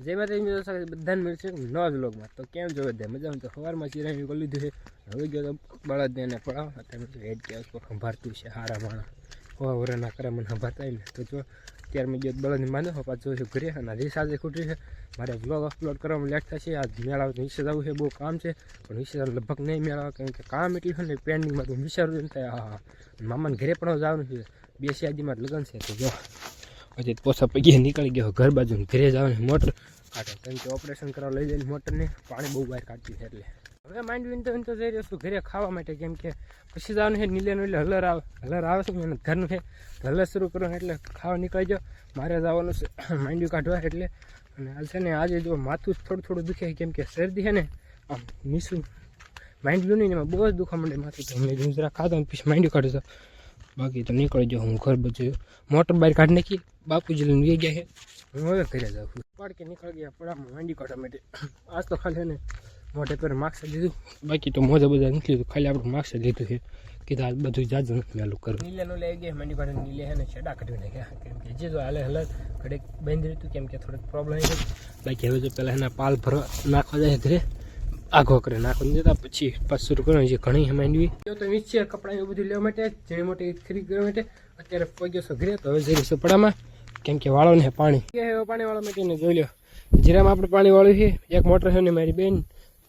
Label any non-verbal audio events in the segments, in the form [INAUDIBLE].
જય માતાજી બધાને મળશે, નવા બ્લોગમાં તો કેમ જો બધા? મજામાં? તો સવારમાં ચિરાણી કરી લીધું છે. હવે ગયો તો બળદને એને પડાવ. અત્યારે હેડ કે સંભાળતું છે, હારા માણા હોવા વરાના કરે, મને સંભાળતા ને. તો જો ત્યારે મેં ગયો બળદ બાંધો પાછું જોઈશું ઘરે, અને રીસ આજે ખૂટી છે. મારે બ્લોગ અપલોડ કરવામાં લેટ થશે. આ મેળાવ વિશે જવું છે, બહુ કામ છે. પણ વિશે લગભગ નહીં મેળાવે, કારણ કે કામ એટલું છે ને પેન્ડિંગમાં તો વિચારું હા મામાને ઘરે પણ જવાનું છે. બે શિયાજીમાં લગ્ન છે. તો જો પછી પોસા પૈકી નીકળી ગયો, ઘર બાજુ ઘરે જવાની મોટર. કાઢો. કેમ કે ઓપરેશન કરવા લઈ જઈને મોટરને, પાણી બહુ બહાર કાઢતી એટલે. હવે માંડવીને તો એમ તો જઈ રહ્યો છું ઘરે ખાવા માટે, કેમ કે પછી જવાનું છે નીલે એટલે હલર આવે. હલર આવે છે એને ઘરનું છે. હલર શરૂ કરવાનું એટલે ખાવા નીકળી ગયો. મારે જવાનું છે [COUGHS] માંડવી કાઢવા એટલે. અને હાલ છે ને આજે જો માથું થોડું થોડું દુખે કેમ કે શરદી છે ને, આમ મીસું. માંડવ્યું નહીં એમાં બહુ જ દુખવા માંડે માથું તો. મેં કીધું જરા ખાધો પછી માંડ્યું કાઢી દો બાકી તો નીકળી જાઉં હું ઘર બધું મોટર બહાર કાઢી નાખી બાપુજી લઈને વે ગયા છે. હું હવે ઘરે જાઉં છું. પાડકે નીકળી ગયા પડામાં માંડી કાઢવા માટે. આજ તો ખાલી ને મોઢે પર માર્ક્સ લીધું. બાકી તો મોજા બધા નથી લીધું ખાલી આપણે માર્ક્સ લીધું છે કીધું આ બધું જાજુ નથી વહેલું કરવું. નીલેનું લઈ ગયા માંડી કાઢે નીલે છે ને છેડા કાઢી નાખ્યા. કેમ કે જે તો હાલે હાલે બંધ બાંધી હતું કેમ કે થોડીક પ્રોબ્લેમ બાકી હવે જો પહેલાં એના પાલ ભરવા નાખવા જાય ઘરે. આઘો કરે નાખો. દેતા પછી શરૂ કરવાનું છે ઘણી માંડવી જો તો વીસ છે કપડાં એવું બધું લેવા માટે જેની મોટી ખરીદ કરવા માટે, અત્યારે પગ્યો છો ઘરે, તો હવે જઈ રહીશું પડામાં. કેમ કે વાળોને પાણી. કે હવે પાણી વાળો માટે ને જોઈ લો જીરામાં આપણે પાણી વાળું છે, એક મોટર છે ને મારી બેન,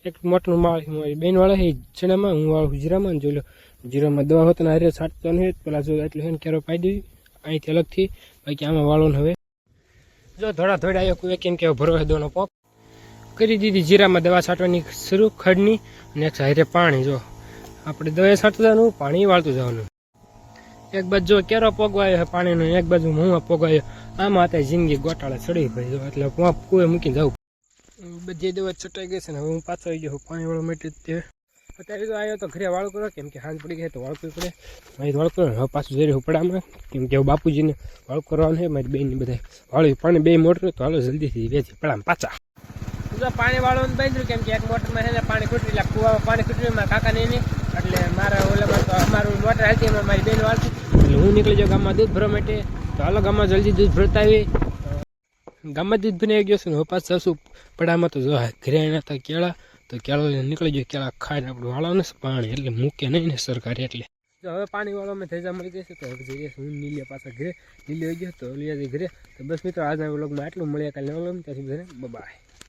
એક મોટરનું માળ મારી બેન વાળે છે જીરામાં હું વાળું જીરામાં જોઈ લો જીરામાં દવા હોત ને હારે છાંટતો નહીં પેલા જો એટલું છે ને ક્યારો પાઈ દેવી, અહીંથી અલગથી. બાકી આમાં વાળવાનું હવે. જો ધોળા ધોડા આવ્યો કોઈ, કેમ કે ભરો દોનો પોપ કરી દીધી, જીરામાં દવા છાંટવાની શરૂ ખડની અને એક પાણી, જો. આપણે દવા છાંટતા જવાનું, પાણી વાળતું જવાનું. એક બાજુ જો કેરો પોગવાયો છે પાણીનો, એક બાજુ મોંમાં પોગવાયો. આમાં અત્યારે જિંદગી ગોટાળે ચડી ગઈ, જો. એટલે હું કુએ મૂકી જાઉં. બધી દવા છટાઈ ગઈ છે ને, હવે હું પાછો આવી ગયો પાણી વાળો માટે તે. અત્યારે તો આવ્યો તો ઘરે વાળ કરો, કેમ કે હાથ પડી ગઈ તો વાળકું પડે. મારી વાળ કરો હવે પાછું જઈ રહ્યું પડામાં કેમ કે બાપુજીને વાળ કરવાનું છે, મારી બેનની બધા વાળું પાણી બે મોટર તો હાલો જલ્દીથી વેચી, પડામાં પાછા. તો પાણી વાળવાનું બાંધ્યું કેમ કે એક મોટરમાં છે ને પાણી ખૂટી એટલે કુવામાં પાણી ખૂટ્યું મારા કાકા નહીં એટલે મારા ઓલામાં તો અમારું મોટર હતી એમાં મારી બેન વાળતી એટલે હું નીકળી જાઉં ગામમાં દૂધ ભરવા માટે. તો હાલો ગામમાં જલ્દી દૂધ ભરતા આવી ગામમાં દૂધ ભરી ગયો છું હવે પાછું જશું પડામાં. તો જો ઘરે હતા કેળા, તો કેળો નીકળી ગયો. કેળા ખાઈને આપણે વાળવાનું છે પાણી, એટલે મૂકે નહીં ને સરકારે એટલે. હવે પાણી વાળવામાં જા મળી જશે, તો હવે જઈએ હું નીલિયા પાછા ઘરે. નીલિયો ગયો તો લીયા ઘરે. તો બસ મિત્રો આજના વ્લોગમાં આટલું. મળ્યા કાલે વ્લોગ ત્યાંથી બધાને બાય